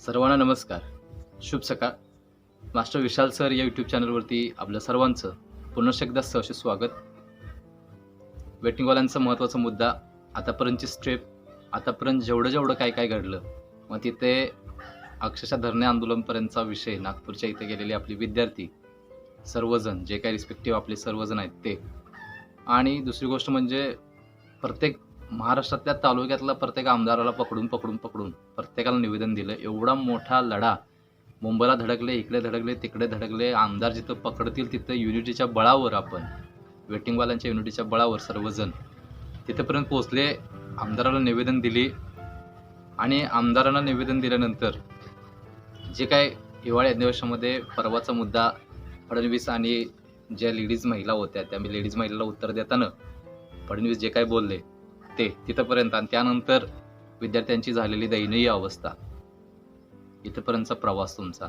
सर्वांना नमस्कार. शुभ सकाळ. मास्टर विशाल सर या यूट्यूब चॅनलवरती आपल्या सर्वांचं पुनश्च एकदा सहर्ष स्वागत. वेटिंगवाल्यांचा महत्त्वाचा मुद्दा आतापर्यंतची स्टेप आतापर्यंत जेवढं जेवढं काय काय घडलं मग तिथे अक्षरशः धरणे आंदोलनपर्यंतचा विषय नागपूरच्या इथे गेलेले आपले विद्यार्थी सर्वजण जे काही रिस्पेक्टिव्ह आपले सर्वजण आहेत ते. आणि दुसरी गोष्ट म्हणजे प्रत्येक महाराष्ट्रातल्या तालुक्यातल्या प्रत्येक आमदाराला पकडून पकडून पकडून प्रत्येकाला निवेदन दिलं. एवढा मोठा लढा. मुंबईला धडकले इकडे धडकले तिकडे धडकले. आमदार जिथं पकडतील तिथं युनिटीच्या बळावर आपण वेटिंगवाल्यांच्या युनिटीच्या बळावर सर्वजण तिथेपर्यंत पोहोचले आमदाराला निवेदन दिली. आणि आमदारांना निवेदन दिल्यानंतर जे काय हिवाळी अधिवेशनामध्ये परवाचा मुद्दा फडणवीस आणि ज्या लेडीज महिला होत्या त्या लेडीज महिलेला उत्तर देताना फडणवीस जे काय बोलले ते तिथंपर्यंत आणि त्यानंतर विद्यार्थ्यांची झालेली दयनीय अवस्था. इथंपर्यंतचा प्रवास तुमचा.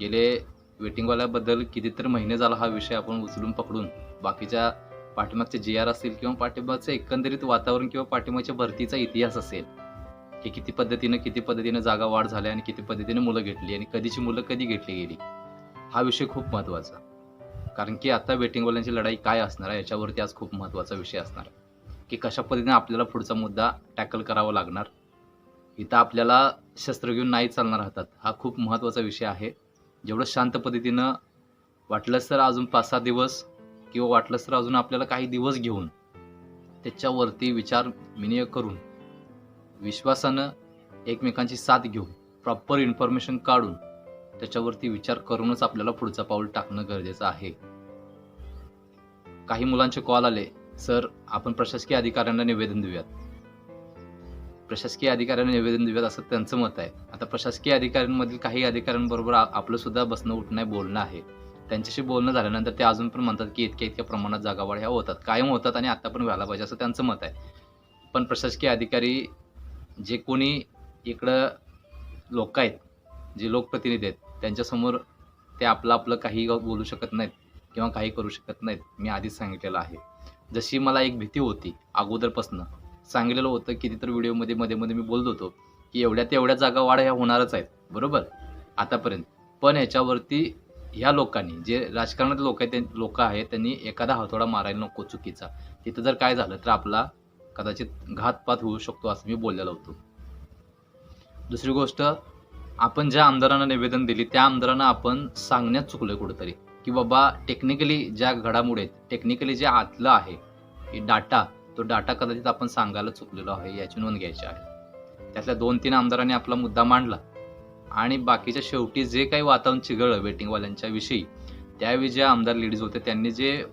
गेले वेटिंगवाल्याबद्दल कितीतरी महिने झाला हा विषय आपण उचलून पकडून बाकीच्या पाठीमागचे जी आर असतील किंवा पाठिंबाचं एकंदरीत वातावरण किंवा पाठिंबाच्या भरतीचा इतिहास असेल की किती पद्धतीनं किती पद्धतीनं जागा वाढ झाल्या आणि किती पद्धतीने मुलं घेतली आणि कधीची मुलं कधी घेतली गेली हा विषय खूप महत्त्वाचा. कारण की आता वेटिंगवाल्यांची लढाई काय असणार आहे याच्यावरती आज खूप महत्त्वाचा विषय असणार आहे. की कशा पद्धतीने आपल्याला पुढचा मुद्दा टॅकल करावा लागणार. इथं आपल्याला शस्त्र घेऊन नाही चालणार हातात. हा खूप महत्त्वाचा विषय आहे. जेवढं शांत पद्धतीनं वाटलंच तर अजून पाच सहा दिवस किंवा वाटलंच तर अजून आपल्याला काही दिवस घेऊन त्याच्यावरती विचार विनियोग करून विश्वासानं एकमेकांची साथ घेऊन प्रॉपर इन्फॉर्मेशन काढून त्याच्यावरती विचार करूनच आपल्याला पुढचं पाऊल टाकणं गरजेचं आहे. काही मुलांचे कॉल आले. सर आपण प्रशासकीय अधिकाऱ्यांना निवेदन देऊयात. प्रशासकीय अधिकाऱ्यांना निवेदन देऊयात असं त्यांचं मत आहे. आता प्रशासकीय अधिकाऱ्यांमधील काही अधिकाऱ्यांबरोबर आपलं सुद्धा बसणं उठणं बोलणं आहे. त्यांच्याशी बोलणं झाल्यानंतर ते अजून पण म्हणतात की इतक्या इतक्या प्रमाणात जागावाढ ह्या होतात. कायम होतात आणि आता पण व्हायला पाहिजे असं त्यांचं मत आहे. पण प्रशासकीय अधिकारी जे कोणी इकडं लोक आहेत जे लोकप्रतिनिधी आहेत त्यांच्यासमोर ते आपलं आपलं काही बोलू शकत नाहीत किंवा काही करू शकत नाहीत मी आधीच सांगितलेलं आहे. जशी मला एक भीती होती अगोदरपासनं. सांगितलेलं होतं कितीतरी व्हिडिओमध्ये मध्ये मध्ये मी बोलत होतो की एवढ्या तेवढ्या जागा वाढ ह्या होणारच आहेत. बरोबर? आतापर्यंत. पण ह्याच्यावरती ह्या लोकांनी जे राजकारणात लोक आहेत ते लोक आहेत त्यांनी एखादा हातोडा मारायला नको चुकीचा. तिथं जर काय झालं तर आपला कदाचित घातपात होऊ शकतो असं मी बोललेलो होतो. दुसरी गोष्ट आपण ज्या आमदारांना निवेदन दिली त्या आमदारांना आपण सांगण्यात चुकलोय कुठेतरी. की बाबा टेक्निकली ज्या घडामोडी आहेत टेक्निकली जे आतलं आहे डाटा तो डाटा कदाचित आपण सांगायला चुकलेलो आहे याची नोंद घ्यायची आहे. त्यातल्या दोन तीन आमदारांनी आपला मुद्दा मांडला. आणि बाकीच्या शेवटी जे काही वातावरण चिघळलं वेटिंगवाल्यांच्या विषयी त्यावेळी जे आमदार लेडीज होते त्यांनी जे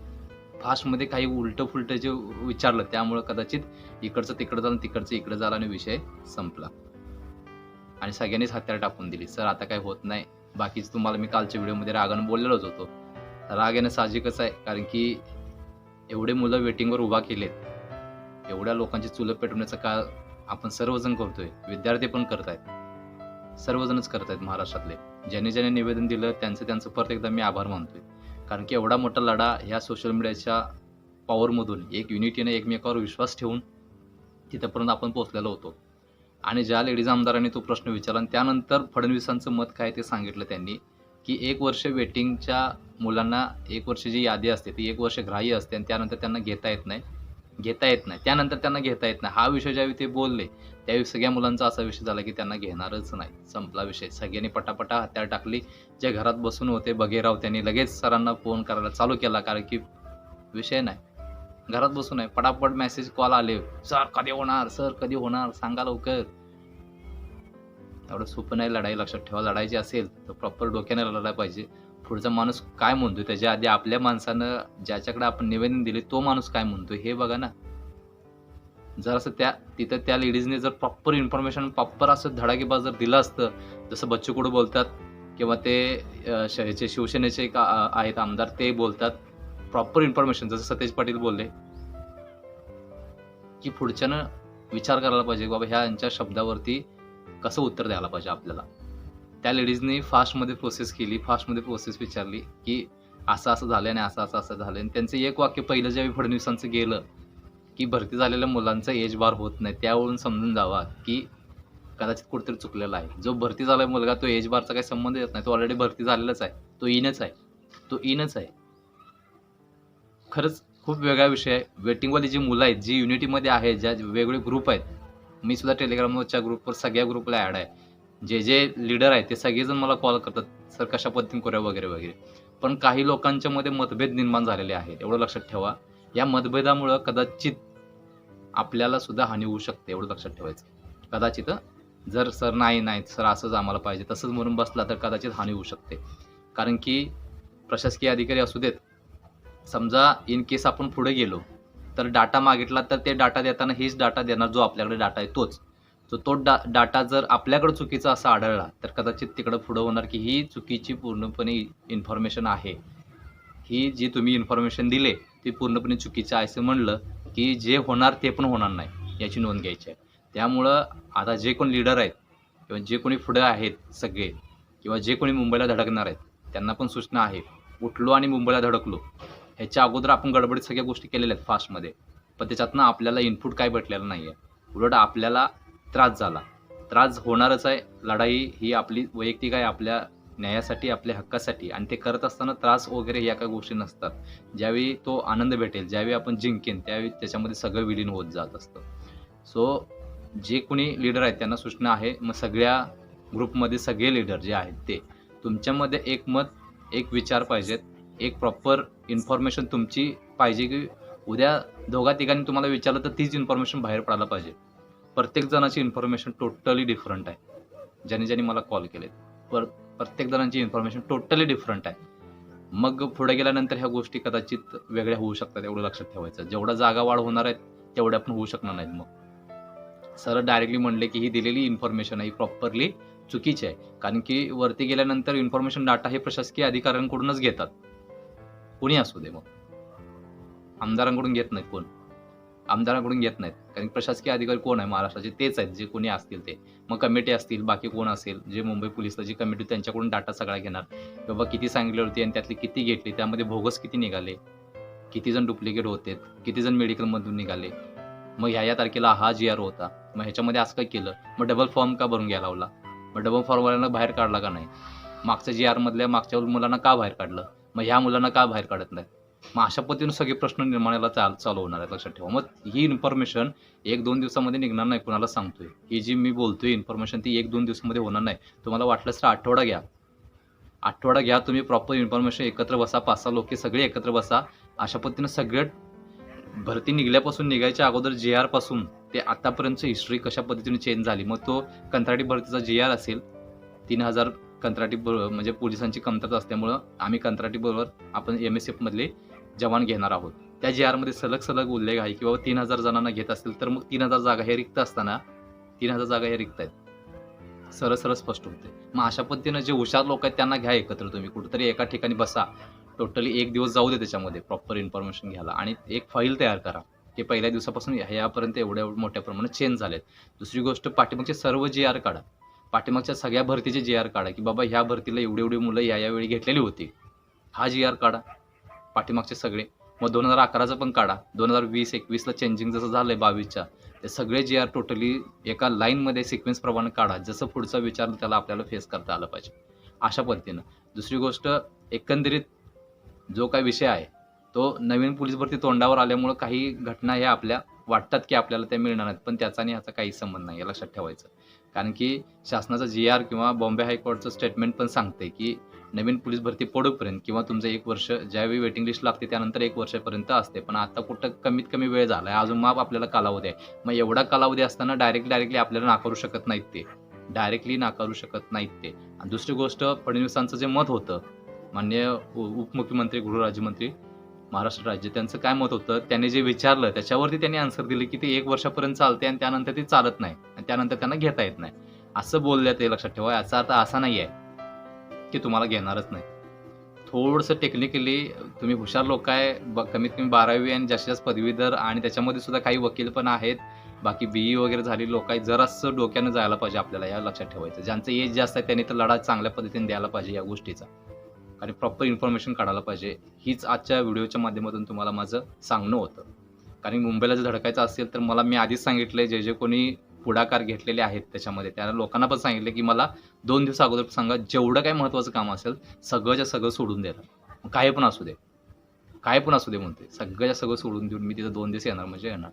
फास्टमध्ये काही उलटं फुलटं जे विचारलं त्यामुळं कदाचित इकडचं तिकडं झालं तिकडचं इकडं झालं आणि विषय संपला. आणि सगळ्यांनीच हत्यार टाकून दिली. सर आता काय होत नाही. बाकीचं तुम्हाला मी कालच्या व्हिडिओमध्ये रागानं बोललेलोच होतो. राग येणं साहजिकच आहे कारण की एवढे मुलं वेटिंगवर उभा केलेत. एवढ्या लोकांची चुलं पेटवण्याचं काळ आपण सर्वजण करतोय विद्यार्थी पण करत आहेत सर्वजणच करत आहेत महाराष्ट्रातले. ज्यांनी ज्यांनी निवेदन दिलं त्यांचं त्यांचं परत एकदा मी आभार मानतोय. कारण की एवढा मोठा लढा ह्या सोशल मीडियाच्या पॉवरमधून एक युनिटीने एकमेकावर विश्वास ठेवून तिथंपर्यंत आपण पोहोचलेलो होतो. आणि ज्या लेडीज आमदारांनी तो प्रश्न विचारला आणि त्यानंतर फडणवीसांचं मत काय ते सांगितलं त्यांनी की एक वर्ष वेटिंगच्या मुलांना एक वर्ष जी यादी असते ती एक वर्ष ग्राह्य असते आणि त्यानंतर त्यांना घेता येत नाही घेता येत नाही. त्यानंतर त्यांना घेता येत नाही. हा विषय ज्यावेळी ते बोलले त्यावेळी सगळ्या मुलांचा असा विषय झाला की त्यांना घेणारच नाही. संपला विषय. सगळ्यांनी पटापटा हत्यार टाकली. जे घरात बसून होते बघेराव त्यांनी लगेच सरांना फोन करायला चालू केला कारण की विषय नाही. घरात बसून आहे पटापट मेसेज कॉल आले. सर कधी होणार? सर कधी होणार? सांगा लवकर. एवढं सोपं नाही लढाई. लक्षात ठेवा लढायची असेल तर प्रॉपर डोक्याने लढायला पाहिजे. पुढचा माणूस काय म्हणतो त्याच्या आधी आपल्या माणसानं ज्याच्याकडे आपण निवेदन दिले तो माणूस काय म्हणतो हे बघा ना. जर असं त्या तिथं त्या लेडीजने जर प्रॉपर इन्फॉर्मेशन प्रॉपर असं धडाकेबाज जर दिलं असतं जसं बच्चू कुडू बोलतात किंवा ते श- ह्याचे शिवसेनेचे का आहेत आमदार ते बोलतात. प्रॉपर इन्फॉर्मेशन जसं सतेज पाटील बोलले की पुढच्यानं विचार करायला पाहिजे बाबा ह्या यांच्या शब्दावरती कसं उत्तर द्यायला पाहिजे आपल्याला. त्या लेडीजने फास्टमध्ये प्रोसेस केली फास्टमध्ये प्रोसेस विचारली की असं असं झालं आणि असं असं असं झालं आणि त्यांचं एक वाक्य पहिलं ज्यावेळी फडणवीसांचं गेलं की भरती झालेल्या मुलांचा एज बार होत नाही त्यावरून समजून जावा की कदाचित कुठेतरी चुकलेला आहे. जो भरती झाला मुलगा तो एज बारचा काही संबंध येत नाही. तो ऑलरेडी भरती झालेलाच आहे. तो इनच आहे. तो इनच आहे. खरंच खूप वेगळा विषय आहे. वेटिंगवाली जी मुलं आहेत जी युनिटीमध्ये आहेत ज्या वेगवेगळे ग्रुप आहेत मी सुद्धा टेलिग्रामवरच्या ग्रुपवर सगळ्या ग्रुपला ॲड आहे. जे जे लीडर आहेत ते सगळेजण मला कॉल करतात सर कशा पद्धतीने करूया? वगैरे वगैरे. पण काही लोकांच्या मध्ये मतभेद निर्माण झालेले आहेत एवढं लक्षात ठेवा. या मतभेदामुळं कदाचित आपल्याला सुद्धा हानी होऊ शकते एवढं लक्षात ठेवायचं. कदाचित जर सर नाही नाही सर असंच आम्हाला पाहिजे तसंच म्हणून बसला तर कदाचित हानी होऊ शकते. कारण की प्रशासकीय अधिकारी असू देत समजा इन केस आपण पुढे गेलो तर डाटा मागितला तर ते डाटा देताना हेच डाटा देणार जो आपल्याकडे डाटा आहे तोच. जो तो डा डाटा जर आपल्याकडे चुकीचा असा आढळला तर कदाचित तिकडं पुढं होणार की ही चुकीची पूर्णपणे इन्फॉर्मेशन आहे. ही जी तुम्ही इन्फॉर्मेशन दिले ती पूर्णपणे चुकीचं आहे असं म्हणलं की जे होणार ते पण होणार नाही याची नोंद घ्यायची आहे. त्यामुळं आता जे कोण लीडर आहेत किंवा जे कोणी पुढे आहेत सगळे किंवा जे कोणी मुंबईला धडकणार आहेत त्यांना पण सूचना आहे. उठलो आणि मुंबईला धडकलो ह्याच्या अगोदर आपण गडबडीत सगळ्या गोष्टी केलेल्या आहेत फास्टमध्ये पण त्याच्यातनं आपल्याला इनपुट काय भेटलेलं नाही आहे उलट आपल्याला त्रास झाला. त्रास होणारच आहे. लढाई ही आपली वैयक्तिक आहे आपल्या न्यायासाठी आपल्या हक्कासाठी. आणि ते करत असताना त्रास वगैरे या काही गोष्टी नसतात. ज्यावेळी तो आनंद भेटेल ज्यावेळी आपण जिंकेन त्यावेळी त्याच्यामध्ये सगळं विलीन होत जात असतं. सो जे कोणी लीडर आहेत त्यांना सूचना आहे मग सगळ्या ग्रुपमध्ये सगळे लीडर जे आहेत ते तुमच्यामध्ये एक मत एक विचार पाहिजेत. एक प्रॉपर इन्फॉर्मेशन तुमची पाहिजे की उद्या दोघा तिघांनी तुम्हाला विचारलं तर तीच इन्फॉर्मेशन बाहेर पडायला पाहिजे. प्रत्येक जणाची इन्फॉर्मेशन टोटली डिफरंट आहे. ज्याने ज्याने मला कॉल केले पर प्रत्येक जणांची इन्फॉर्मेशन टोटली डिफरंट आहे. मग पुढे गेल्यानंतर ह्या गोष्टी कदाचित वेगळ्या होऊ शकतात एवढं लक्षात ठेवायचं. जेवढा जागा वाढ होणार आहेत तेवढ्या पण होऊ शकणार नाहीत मग. सर डायरेक्टली म्हणले की ही दिलेली इन्फॉर्मेशन आहे प्रॉपरली चुकीची आहे. कारण की वरती गेल्यानंतर इन्फॉर्मेशन डाटा हे प्रशासकीय अधिकाऱ्यांकडूनच घेतात. कोणी असू दे मग. आमदारांकडून घेत नाहीत कोण. आमदारांकडून घेत नाहीत. कारण प्रशासकीय अधिकारी कोण आहे? महाराष्ट्राचे तेच आहेत. जे कोणी असतील ते. मग कमिटी असतील बाकी कोण असेल? जे मुंबई पोलिसला जी कमिटी त्यांच्याकडून डाटा सगळा घेणार. बाबा किती सांगितली होती आणि त्यातली किती घेतली? त्यामध्ये भोगस किती निघाले? किती जण डुप्लिकेट होते किती जण मेडिकलमधून निघाले? मग ह्या या तारखेला हा जी आर होता. मग ह्याच्यामध्ये असं काय केलं. मग डबल फॉर्म का भरून घ्यायला लावला? मग डबल फॉर्मवाल्यांना बाहेर काढला का नाही? मागच्या जी आर मधल्या मागच्या मुलांना का बाहेर काढलं? मग ह्या मुलांना का बाहेर काढत नाही? मग अशा पद्धतीनं सगळे प्रश्न निर्माणाला चाल चालू होणार आहेत. लक्षात ठेवा. मग ही इन्फॉर्मेशन एक दोन दिवसामध्ये निघणार नाही कुणाला सांगतोय. ही जी मी बोलतोय इन्फॉर्मेशन ती एक दोन दिवसामध्ये होणार नाही. तुम्हाला वाटलंच तर आठवडा घ्या. आठवडा घ्या तुम्ही प्रॉपर इन्फॉर्मेशन एकत्र बसा पाच सहा लोक सगळे एकत्र बसा. अशा पद्धतीनं सगळ्या भरती निघल्यापासून निघायच्या अगोदर जे आरपासून ते आतापर्यंतची हिस्ट्री कशा पद्धतीने चेंज झाली? मग तो कंत्राटी भरतीचा जे आर असेल तीन हजार कंत्राटी बरोबर म्हणजे पोलिसांची कमतरता असल्यामुळं आम्ही कंत्राटी बरोबर आपण एम एस एफ मधले जवान घेणार आहोत. त्या जे आरमध्ये सलग सलग उल्लेख आहे की बाबा तीन हजार जणांना घेत असतील तर मग तीन हजार जागा हे रिक्त असताना तीन हजार जागा हे रिक्त आहेत. सरळ सरळ स्पष्ट होते. मग अशा पद्धतीनं जे हुशार लोक आहेत त्यांना घ्या एकत्र तुम्ही. कुठेतरी एका ठिकाणी बसा. टोटली एक दिवस जाऊ दे त्याच्यामध्ये. प्रॉपर इन्फॉर्मेशन घ्यायला. आणि एक फाईल तयार करा की पहिल्या दिवसापासून ह्यापर्यंत यापर्यंत एवढ्या मोठ्या प्रमाणात चेंज झालेत. दुसरी गोष्ट पाठीमागचे सर्व जे आर काढा. पाठीमागच्या सगळ्या भरतीचे जे आर काढा की बाबा ह्या भरतीला एवढी एवढी मुलं या या वेळी घेतलेली होती. हा जी आर काढा. पाठीमागचे सगळे. मग दोन हजार अकराचा पण काढा. दोन हजार वीस एकवीसला चेंजिंग जसं झालं आहे बावीसच्या ते सगळे जे आर टोटली एका लाईनमध्ये सिक्वेन्स प्रमाणे काढा. जसं पुढचा विचार त्याला आपल्याला फेस करता आला पाहिजे. अशा पद्धतीनं. दुसरी गोष्ट एकंदरीत जो काही विषय आहे तो नवीन पोलीस भरती तोंडावर आल्यामुळं काही घटना ह्या आपल्या वाटतात की आपल्याला त्या मिळणार नाहीत. पण त्याचा आणि ह्याचा काही संबंध नाही. हे लक्षात ठेवायचं. कारण की शासनाचा जी आर किंवा बॉम्बे हायकोर्टचं स्टेटमेंट पण सांगते की नवीन पोलीस भरती पडूपर्यंत किंवा तुमचं एक वर्ष ज्यावेळी वेटिंग लिस्ट लागते त्यानंतर एक वर्षापर्यंत असते. पण आता कुठं कमीत कमी वेळ झाला आहे अजून माप आपल्याला कालावधी आहे. मग एवढा कालावधी असताना डायरेक्ट डायरेक्टली आपल्याला नाकारू शकत नाहीत ते. डायरेक्टली नाकारू शकत नाहीत ते. आणि दुसरी गोष्ट फडणवीसांचं जे मत होतं मान्य उपमुख्यमंत्री गृहराज्यमंत्री महाराष्ट्र राज्य त्यांचं काय मत होतं? त्यांनी जे विचारलं त्याच्यावरती त्यांनी आन्सर दिले की ते एक वर्षापर्यंत चालते आणि त्यानंतर ते चालत नाही आणि त्यानंतर त्यांना घेता येत नाही. असं बोलल्या ते लक्षात ठेवा. याचा अर्थ असा नाही आहे की तुम्हाला घेणारच नाही. थोडंसं टेक्निकली तुम्ही हुशार लोक आहे ब कमीत कमी बारावी आणि जास्तीत जास्त पदवीधर आणि त्याच्यामध्ये सुद्धा काही वकील पण आहेत. बाकी बीई वगैरे झालेली लोक आहेत. जरासं डोक्यानं जायला पाहिजे आपल्याला या लक्षात ठेवायचं. ज्यांचं एज जास्त आहे त्यांनी तर लढा चांगल्या पद्धतीने द्यायला पाहिजे या गोष्टीचा. आणि प्रॉपर इन्फॉर्मेशन काढायला पाहिजे. हीच आजच्या व्हिडिओच्या माध्यमातून तुम्हाला माझं सांगणं होतं. कारण मुंबईला जर धडकायचं असेल तर मला मी आधीच सांगितलं जे जे कोणी पुढाकार घेतलेले आहेत त्याच्यामध्ये. त्या लोकांना पण सांगितलं की मला दोन दिवस अगोदर सांगा जेवढं काय महत्त्वाचं काम असेल सगळंच्या सगळं सोडून द्यायला मग काय पण असू दे. काय पण असू दे म्हणते. सगळ्याच्या सगळं सोडून देऊन मी तिथं दोन दिवस येणार म्हणजे येणार.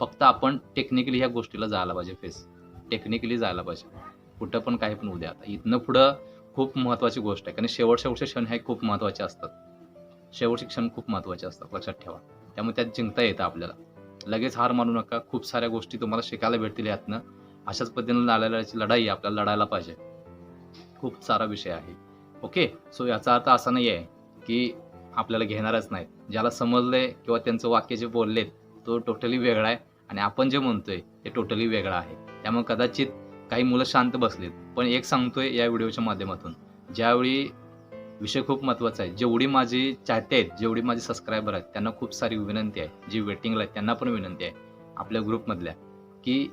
फक्त आपण टेक्निकली ह्या गोष्टीला जायला पाहिजे फेस टेक्निकली जायला पाहिजे. कुठं पण काही पण उद्या आता इथनं पुढं खूप महत्त्वाची गोष्ट आहे. कारण शेवट शेवटचे क्षण हे खूप महत्त्वाचे असतात. शेवटचे क्षण खूप महत्त्वाचे असतात. लक्षात ठेवा. त्यामुळे त्यात जिंकता येतं आपल्याला. लगेच हार मानू नका. खूप साऱ्या गोष्टी तुम्हाला शिकायला भेटतील यातनं. अशाच पद्धतीनं लढायची लढाई आपल्याला लढायला पाहिजे. खूप सारा विषय आहे. ओके? सो याचा अर्थ असा नाही आहे की आपल्याला घेणारच नाहीत. ज्याला समजले किंवा त्यांचं वाक्य जे बोललेत तो टोटली वेगळा आहे. आणि आपण जे म्हणतोय ते टोटली वेगळा आहे. त्यामुळे कदाचित काही मुलं शांत बसलीत. पण एक सांगतोय या व्हिडिओच्या माध्यमातून. ज्यावेळी विषय खूप महत्त्वाचा आहे जेवढी माझी चाहते आहेत जेवढी माझे सबस्क्रायबर आहेत त्यांना खूप सारी विनंती आहे जी वेटिंगला आहेत त्यांना पण विनंती आहे आपल्या ग्रुपमधल्या की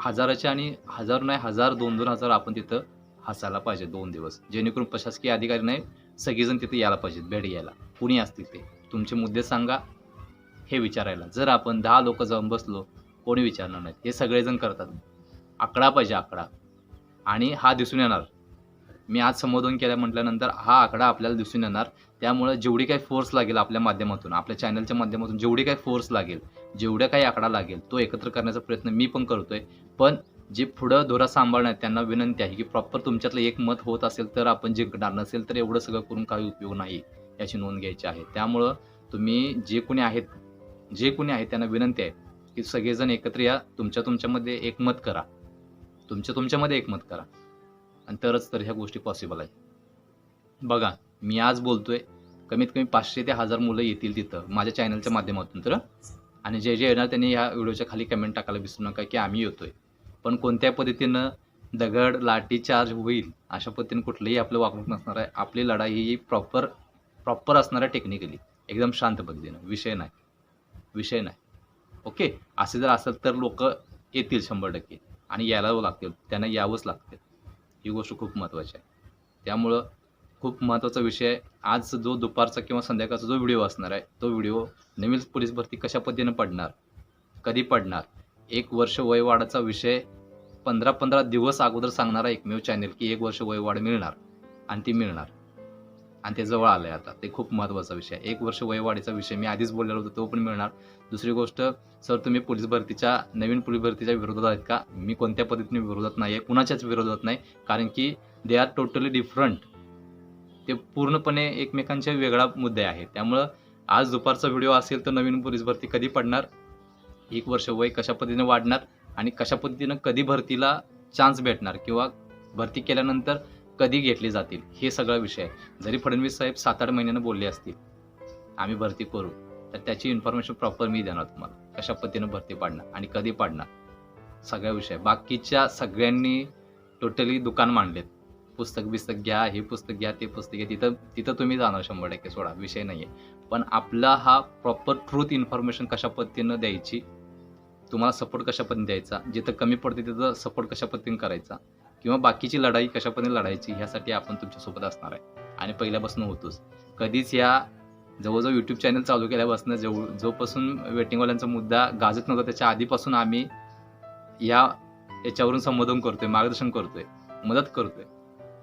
हजाराच्या आणि हजार नाही हजार दोन दोन हजार आपण तिथं हसायला पाहिजे दोन दिवस. जेणेकरून प्रशासकीय अधिकारी नाही सगळेजण तिथे यायला पाहिजेत भेट यायला कुणी असतील ते. तुमचे मुद्दे सांगा हे विचारायला. जर आपण दहा लोक जाऊन बसलो कोणी विचारणार नाहीत. हे सगळेजण करतात. आकडा पाहिजे आकडा. आणि हा दिसून येणार. मी आज संबोधन केल्या म्हटल्यानंतर हा आकडा आपल्याला दिसून येणार. त्यामुळे जेवढी काही फोर्स लागेल आपल्या माध्यमातून आपल्या चॅनलच्या माध्यमातून जेवढी काही फोर्स लागेल जेवढ्या काही आकडा लागेल तो एकत्र करण्याचा प्रयत्न मी पण करतोय. पण जे पुढं धोरा सांभाळणार त्यांना विनंती आहे की प्रॉपर तुमच्यातलं एक मत होत असेल तर आपण जिंकणार नसेल तर एवढं सगळं करून काही उपयोग नाही याची नोंद घ्यायची आहे. त्यामुळं तुम्ही जे कोणी आहेत जे कोणी आहेत त्यांना विनंती आहे की सगळेजण एकत्र या तुमच्या तुमच्यामध्ये एक मत करा. तुमच्या तुमच्यामध्ये एकमत करा. आणि तरच तर ह्या गोष्टी पॉसिबल आहेत. बघा मी आज बोलतोय कमीत कमी पाचशे ते हजार मुलं येतील तिथं माझ्या चॅनलच्या माध्यमातून तर. आणि जे जे येणार त्यांनी ह्या व्हिडिओच्या खाली कमेंट टाकायला विसरू नका की आम्ही येतोय. पण कोणत्या पद्धतीनं दगड लाठी चार्ज होईल अशा पद्धतीने कुठलंही आपलं वागणूक नसणार आहे. आपली लढाई ही प्रॉपर प्रॉपर असणार आहे टेक्निकली एकदम शांत पद्धतीनं. विषय नाही. विषय नाही. ओके असे जर असेल तर लोक येतील शंभर टक्के. आणि यायला लागतील. त्यांना यावंच लागतील. ही गोष्ट खूप महत्त्वाची आहे. त्यामुळं खूप महत्त्वाचा विषय आज जो दुपारचा किंवा संध्याकाळचा जो व्हिडिओ असणार आहे तो व्हिडिओ नवीन पोलीस भरती कशा पद्धतीनं पडणार कधी पडणार एक वर्ष वयवाढाचा विषय पंधरा पंधरा दिवस अगोदर सांगणारा एकमेव चॅनेल की एक वर्ष वयवाढ मिळणार आणि ती मिळणार. आणि ते जवळ आलं आहे आता. ते खूप महत्त्वाचा विषय आहे. एक वर्ष वयवाढीचा विषय मी आधीच बोललेलो होतो तो पण मिळणार. दुसरी गोष्ट सर तुम्ही पोलीस भरतीच्या नवीन पोलीस भरतीच्या विरोधात आहेत का? मी कोणत्या पद्धतीने विरोधात नाही आहे कुणाच्याच विरोधात नाही. कारण की दे आर टोटली डिफरंट ते पूर्णपणे एकमेकांच्या वेगळा मुद्दे आहे त्यामुळं आज दुपारचा व्हिडिओ असेल तर नवीन पोलीस भरती कधी पडणार? एक वर्ष वय कशा पद्धतीने वाढणार? आणि कशा पद्धतीनं कधी भरतीला चान्स भेटणार? किंवा भरती केल्यानंतर कधी घेतली जातील? हे सगळा विषय आहे. जरी फडणवीस साहेब सात आठ महिन्यानं बोलले असतील आम्ही भरती करू. तर त्याची इन्फॉर्मेशन प्रॉपर मी देणार तुम्हाला. कशा पद्धतीनं भरती पाडणार आणि कधी पाडणार सगळ्या विषय. बाकीच्या सगळ्यांनी टोटली दुकान मांडलेत. पुस्तक बिस्तक घ्या हे पुस्तक घ्या ते पुस्तक घ्या. तिथं तिथं तुम्ही जाणार शंभर टक्के सोडा विषय नाही आहे पण आपला हा प्रॉपर ट्रूथ इन्फॉर्मेशन कशा पद्धतीनं द्यायची तुम्हाला सपोर्ट कशा पद्धतीने द्यायचा जिथं कमी पडते तिथं सपोर्ट कशा पद्धतीने करायचा किंवा बाकीची लढाई कशा पद्धतीने लढायची ह्यासाठी आपण तुमच्यासोबत असणार आहे. आणि पहिल्यापासून होतोच. कधीच या जवळजवळ यूट्यूब चॅनल चालू केल्यापासून जवळ जोपासून वेटिंगवाल्यांचा मुद्दा गाजत नव्हता त्याच्या आधीपासून आम्ही या याच्यावरून संबोधन करतोय मार्गदर्शन करतोय मदत करतोय.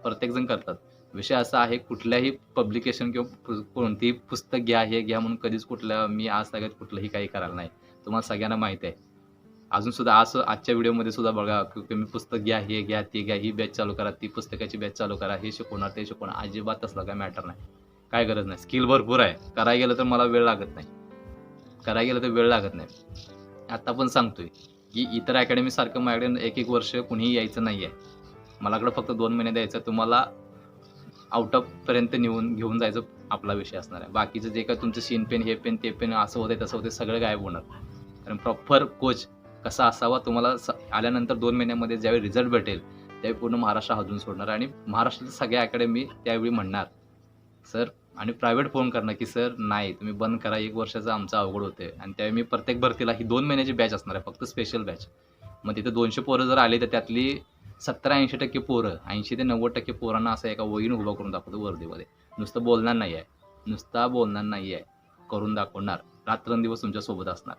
प्रत्येकजण करतात. विषय असा आहे कुठल्याही पब्लिकेशन किंवा पु- कोणतीही पुस्तक घ्या हे घ्या म्हणून कधीच कुठल्या मी आज सगळ्यात कुठलंही काही करायला नाही. तुम्हाला सगळ्यांना माहीत आहे. अजून सुद्धा आज आजच्या व्हिडिओमध्ये सुद्धा बघा की तुम्ही पुस्तक घ्या हे घ्या ते घ्या ही बॅच चालू करा ती पुस्तकाची बॅच चालू करा हे शिकवणार ते शिकवणार अजिबात तसला काय मॅटर नाही. काय गरज नाही. स्किल भरपूर आहे. करायला गेलं तर मला वेळ लागत नाही. करायला गेलं तर वेळ लागत नाही. आत्ता पण सांगतोय की इतर अकॅडमीसारखं माझ्याकडे एक एक वर्ष कुणीही यायचं नाही आहे मलाकडं फक्त दोन महिने द्यायचं तुम्हाला आउट ऑफपर्यंत नेऊन घेऊन जायचं आपला विषय असणार आहे. बाकीचं जे काय तुमचं सीन पेन हे पेन ते पेन असं होते तसं होते सगळं गायब होणार. कारण प्रॉपर कोच कसा असावा तुम्हाला स- आल्यानंतर दोन महिन्यामध्ये ज्यावेळी रिझल्ट भेटेल त्यावेळी पूर्ण महाराष्ट्र हाजून सोडणार. आणि महाराष्ट्रातील सगळ्या अकॅडमी त्यावेळी म्हणणार. सर आणि प्रायव्हेट फोन करणार की सर नाही तुम्ही बंद करा. एक वर्षाचं आमचं अवघड होते आणि त्यावेळी मी प्रत्येक भरतीला ही दोन महिन्याची बॅच असणार आहे फक्त स्पेशल बॅच मग तिथे दोनशे पोरं जर आले तर त्यातली सत्तर ऐंशी टक्के पोरं ऐंशी ते नव्वद टक्के पोरांना असं एका वहीनं उभा करून दाखवतो वर्दीमध्ये. नुसतं बोलणार नाही आहे. नुसता बोलणार नाही आहे. करून दाखवणार. रात्रंदिवस तुमच्यासोबत असणार.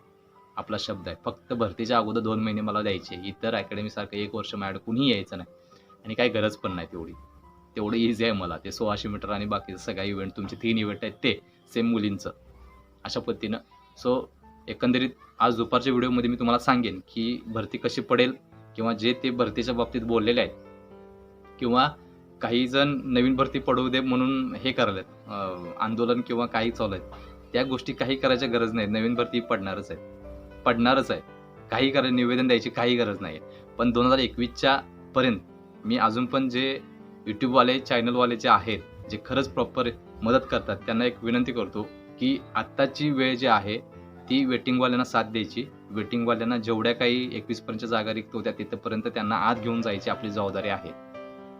आपला शब्द आहे. फक्त भरतीच्या अगोदर दोन महिने मला द्यायचे. इतर अकॅडमीसारखं एक वर्ष माझ्याकडे कुणीही यायचं नाही. आणि काही गरज पण नाही तेवढी. तेवढं इझी आहे मला. ते सोळाशे मीटर आणि बाकीचं सगळ्या इव्हेंट तुमचे तीन इव्हेंट आहेत ते सेम मुलींचं. अशा पद्धतीनं. सो एकंदरीत आज दुपारच्या व्हिडिओमध्ये मी तुम्हाला सांगेन की भरती कशी पडेल किंवा जे ते भरतीच्या बाबतीत बोललेले आहेत किंवा काही जण नवीन भरती पडू दे म्हणून हे करायलेत आंदोलन किंवा काही चालू आहेत. त्या गोष्टी काही करायच्या गरज नाही. नवीन भरती पडणारच आहे. पडणारच आहे. काही करायला निवेदन द्यायची काही गरज नाही पण दोन हजार एकवीसच्या पर्यंत मी अजून पण जे यूट्यूबवाले चॅनलवाले जे आहेत जे खरंच प्रॉपर मदत करतात त्यांना एक विनंती करतो की आत्ताची वेळ जी आहे ती वेटिंगवाल्यांना साथ द्यायची. वेटिंगवाल्यांना जेवढ्या काही एकवीसपर्यंत जागा रिक्त होत्या तिथंपर्यंत त्यांना आत घेऊन जायची आपली जबाबदारी आहे.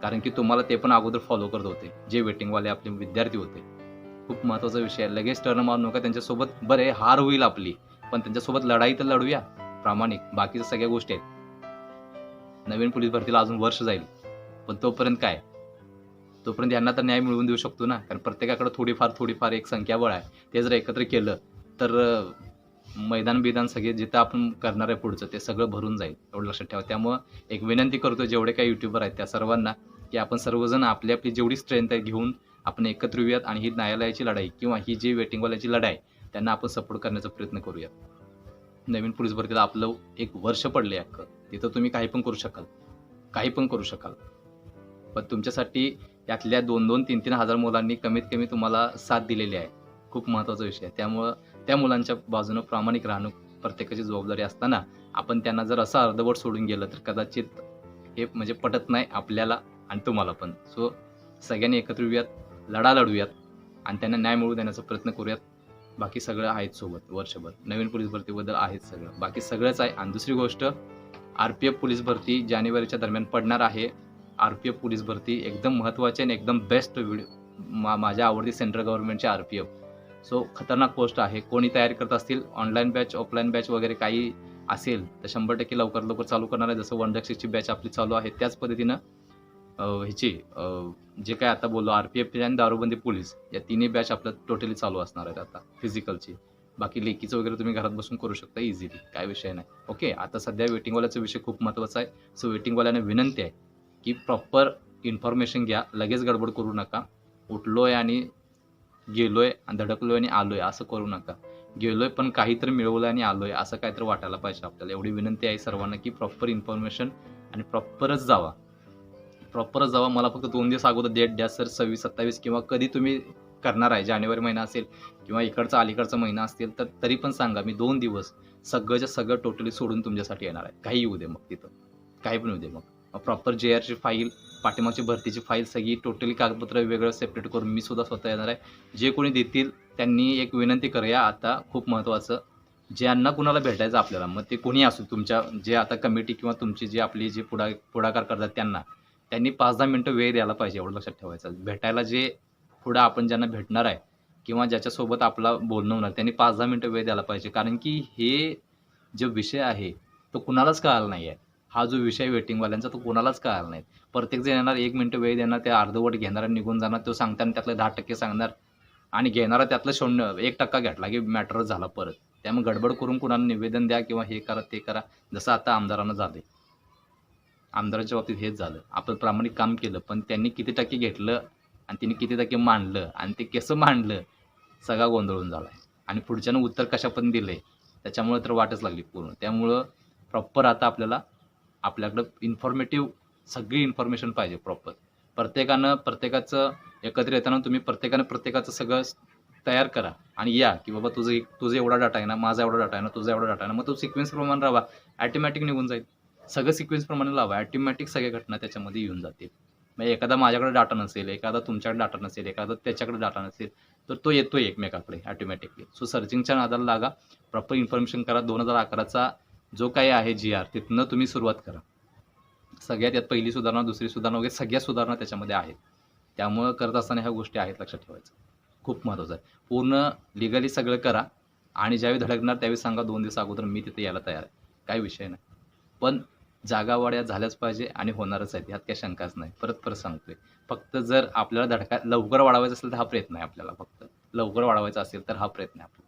कारण की तुम्हाला ते पण अगोदर फॉलो करत होते जे वेटिंगवाले आपले विद्यार्थी होते. खूप महत्त्वाचा विषय आहे. लगेच टर्न मारू नका त्यांच्यासोबत बरे हार होईल आपली. पण त्यांच्यासोबत लढाई तर लढूया प्रामाणिक. बाकीच्या सगळ्या गोष्टी आहेत. नवीन पोलीस भरतीला अजून वर्ष जाईल. पण तोपर्यंत काय? तोपर्यंत यांना तर न्याय मिळवून देऊ शकतो ना. कारण प्रत्येकाकडे थोडीफार थोडीफार एक संख्याबळ आहे. ते जर एकत्र केलं तर मैदान बिदान सगळे जिथं आपण करणार आहे पुढचं ते सगळं भरून जाईल. एवढं लक्षात ठेवा. त्यामुळं एक विनंती करतो जेवढे काही युट्यूबर आहेत त्या सर्वांना की आपण सर्वजण आपली आपली जेवढी स्ट्रेंथ आहे घेऊन आपण एकत्र येऊयात आणि ही न्यायालयाची लढाई किंवा ही जी वेटिंगवाल्याची लढाई त्यांना आपण सपोर्ट करण्याचा प्रयत्न करूयात. नवीन पोलीस भरतीला आपलं एक वर्ष पडले अख्खं. तिथं तुम्ही काही पण करू शकाल. काही पण करू शकाल. पण तुमच्यासाठी यातल्या दोन दोन तीन तीन हजार मुलांनी कमीत कमी तुम्हाला साथ दिलेली आहे. खूप महत्त्वाचा विषय आहे. त्यामुळं त्या मुलांच्या बाजूनं प्रामाणिक राहणं प्रत्येकाची जबाबदारी असताना आपण त्यांना जर असं अर्धवट सोडून गेलं तर कदाचित हे म्हणजे पटत नाही आपल्याला आणि तुम्हाला पण. सो सगळ्यांनी एकत्र येऊयात लढा लढूयात आणि त्यांना न्याय मिळवून देण्याचा प्रयत्न करूयात. बाकी सगळं आहेत सोबत वर्षभर. नवीन पोलीस भरतीबद्दल आहेत सगळं. बाकी सगळंच आहे. आणि दुसरी गोष्ट आर पी एफ पोलीस भरती जानेवारीच्या दरम्यान पडणार आहे. आर पी एफ पोलीस भरती एकदम महत्त्वाची आणि एकदम बेस्ट व्हिडिओ मा माझ्या आवडती सेंट्रल गव्हर्नमेंटचे आर पी एफ सो खतरनाक पोस्ट आहे. कोणी तयारी करत असतील ऑनलाईन बॅच ऑफलाईन बॅच वगैरे काही असेल तर शंभर टक्के लवकर लवकर चालू करणार आहे. जसं वन सिक्सची बॅच आपली चालू आहे त्याच पद्धतीनं ह्याची जे काय आता बोललो आर पी एफ आणि दारूबंदी पोलीस या तिन्ही बॅच आपल्या टोटली चालू असणार आहेत आता फिजिकलची बाकी लेकीचं वगैरे तुम्ही घरात बसून करू शकता इझिली काय विषय नाही. ओके आता सध्या वेटिंगवाल्याचा विषय खूप महत्त्वाचा आहे. सो वेटिंगवाल्याने विनंती आहे की प्रॉपर इन्फॉर्मेशन घ्या. लगेच गडबड करू नका. उठलोय आणि गेलोय आणि धडकलोय आणि आलोय असं करू नका. गेलोय पण काहीतरी मिळवलं आणि आलोय असं काहीतरी वाटायला पाहिजे आपल्याला. एवढी विनंती आहे सर्वांना की प्रॉपर इन्फॉर्मेशन आणि प्रॉपरच जावा. प्रॉपरच जावा. मला फक्त दोन दिवस अगोदर डेट द्या सर. सव्वीस सत्तावीस किंवा कधी तुम्ही करणार आहे. जानेवारी महिना असेल किंवा इकडचा अलीकडचा महिना असेल तर तरी पण सांगा. मी दोन दिवस सगळंच्या सगळं टोटली सोडून तुमच्यासाठी येणार आहे. काही येऊ दे मग तिथं. काही पण येऊ दे मग. प्रॉपर जे आरची फाईल पाठीमागची भरतीची फाईल सगळी टोटली कागदपत्र वेगळं सेपरेट करून मी सुद्धा स्वतः येणार आहे. जे कोणी देतील त्यांनी एक विनंती करूया आता खूप महत्त्वाचं ज्यांना कुणाला भेटायचं आपल्याला मग ते कोणी असू तुमच्या जे आता कमिटी किंवा तुमची जी आपली जी पुढा पुढाकार करतात त्यांना त्यांनी पाच दहा मिनटं वेळ द्यायला पाहिजे एवढं लक्षात ठेवायचं. भेटायला जे पुढं आपण ज्यांना भेटणार आहे किंवा ज्याच्यासोबत आपला बोलणं होणार त्यांनी पाच दहा मिनटं वेळ द्यायला पाहिजे. कारण की हे जो विषय आहे तो कुणालाच कळाला नाही आहे हा जो विषय वेटिंगवाल्यांचा तो कुणालाच कळाला नाही. प्रत्येक जण येणार एक मिनटं वेळ देणार ते अर्धवट घेणार आणि निघून जाणार तो सांगताना त्यातले दहा टक्के सांगणार आणि घेणारा त्यातलं शून्य एक टक्का घेतला की मॅटरच झाला परत. त्यामुळे गडबड करून कुणाला निवेदन द्या किंवा हे करा ते करा. जसं आता आमदारांना झाले आमदाराच्या बाबतीत हेच झालं. आपण प्रामाणिक काम केलं पण त्यांनी किती टक्के घेतलं आणि तिने किती टक्के मांडलं आणि ते कसं मांडलं सगळा गोंधळून झाला आहे आणि पुढच्यानं उत्तर कशा पण दिलं आहे त्याच्यामुळे तर वाटच लागली पूर्ण. त्यामुळं प्रॉपर आता आपल्याला आपल्याकडं इन्फॉर्मेटिव्ह सगळी इन्फॉर्मेशन पाहिजे प्रॉपर प्रत्येकानं प्रत्येकाचं एकत्र येताना तुम्ही प्रत्येकानं प्रत्येकाचं सगळं तयार करा आणि या की बाबा तुझं तुझं एवढा डाटा आहे ना माझा एवढा डाटा आहे ना तुझा एवढा डाटा आहे ना मग तो सिक्वेन्स प्रमाणे राहा ॲटोमॅटिक निघून जाईल. सगळं सिक्वेन्स प्रमाणे लावा. ॲटोमॅटिक सगळ्या घटना त्याच्यामध्ये येऊन जातील. मग एखादा माझ्याकडे डाटा नसेल एखादा तुमच्याकडे डाटा नसेल एखादा त्याच्याकडे डाटा नसेल तर तो येतो एकमेकाकडे ॲटोमॅटिकली सो सर्चिंगच्या नादाला लागा. प्रॉपर इन्फॉर्मेशन करा. दोन हजार अकराचा जो काही आहे जी आर तिथनं तुम्ही सुरुवात करा. सगळ्यात यात पहिली सुधारणा दुसरी सुधारणा वगैरे सगळ्या सुधारणा त्याच्यामध्ये आहेत. त्यामुळं करत असताना ह्या गोष्टी आहेत लक्षात ठेवायचं. खूप महत्त्वाचं आहे. पूर्ण लिगली सगळं करा आणि ज्यावेळी धडकणार त्यावेळी सांगा दोन दिवस अगोदर मी तिथे यायला तयार आहे. काही विषय नाही. पण जागावाड्या झाल्याच पाहिजे आणि होणारच आहेत. ह्यात काही शंकाच नाही. परत परत सांगतोय. फक्त जर आपल्याला धडका लवकर वाढवायचा असेल तर हा प्रयत्न आहे आपल्याला फक्त. लवकर वाढवायचा असेल तर हा प्रयत्न आहे आपला.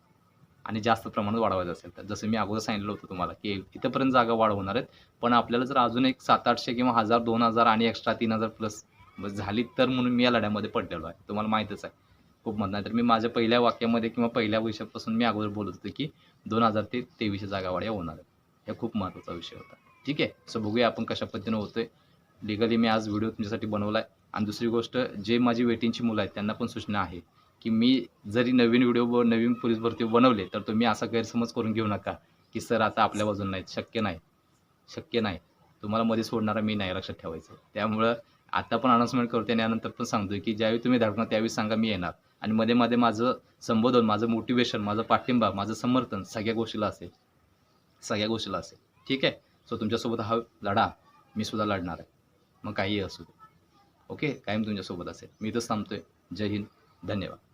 आणि जास्त प्रमाणात वाढवायचं असेल तर. जसं मी अगोदर सांगितलं होतं तुम्हाला की इथंपर्यंत जागा वाढवणार आहेत. पण आपल्याला जर अजून एक सात आठशे किंवा हजार दोन हजार आणि एक्स्ट्रा तीन हजार प्लस झाली तर म्हणून मी या लढ्यामध्ये पडलेलो आहे. तुम्हाला माहीतच आहे. खूप मत नाही तर मी माझ्या पहिल्या वाक्यामध्ये किंवा पहिल्या विषयापासून मी अगोदर बोलत होतो की दोन हजार ते तेवीसशे जागा वाढ्या होणार आहेत. हे खूप महत्त्वाचा विषय होता. ठीक आहे? सो बघूया आपण कशा पद्धतीनं होतोय. लिगली मी आज व्हिडिओ तुमच्यासाठी बनवला आहे आणि दुसरी गोष्ट जे माझी वेटिंगची मुलं आहेत त्यांना पण सूचना आहे. की मी जरी नवीन व्हिडिओ नवीन पोलीस भरती बनवले तर तुम्ही असा गैरसमज करून घेऊ नका की सर आता आपल्या बाजून नाहीत. शक्य नाही. शक्य नाही. तुम्हाला मध्ये सोडणारा मी नाही लक्षात ठेवायचं. त्यामुळं आता पण अनाऊन्समेंट करते आणि यानंतर पण सांगतोय की ज्यावेळी तुम्ही धडकणार त्यावेळी सांगा मी येणार. आणि मध्ये मध्ये माझं संबोधन माझं मोटिवेशन माझं पाठिंबा माझं समर्थन सगळ्या गोष्टीला असेल. सगळ्या गोष्टीला असेल. ठीक आहे? सो तुमच्यासोबत हा लढा मी सुद्धा लढणार आहे. मग काहीही असू दे. ओके कायम तुमच्यासोबत असेल. मी इथंच थांबतोय. जय हिंद. धन्यवाद.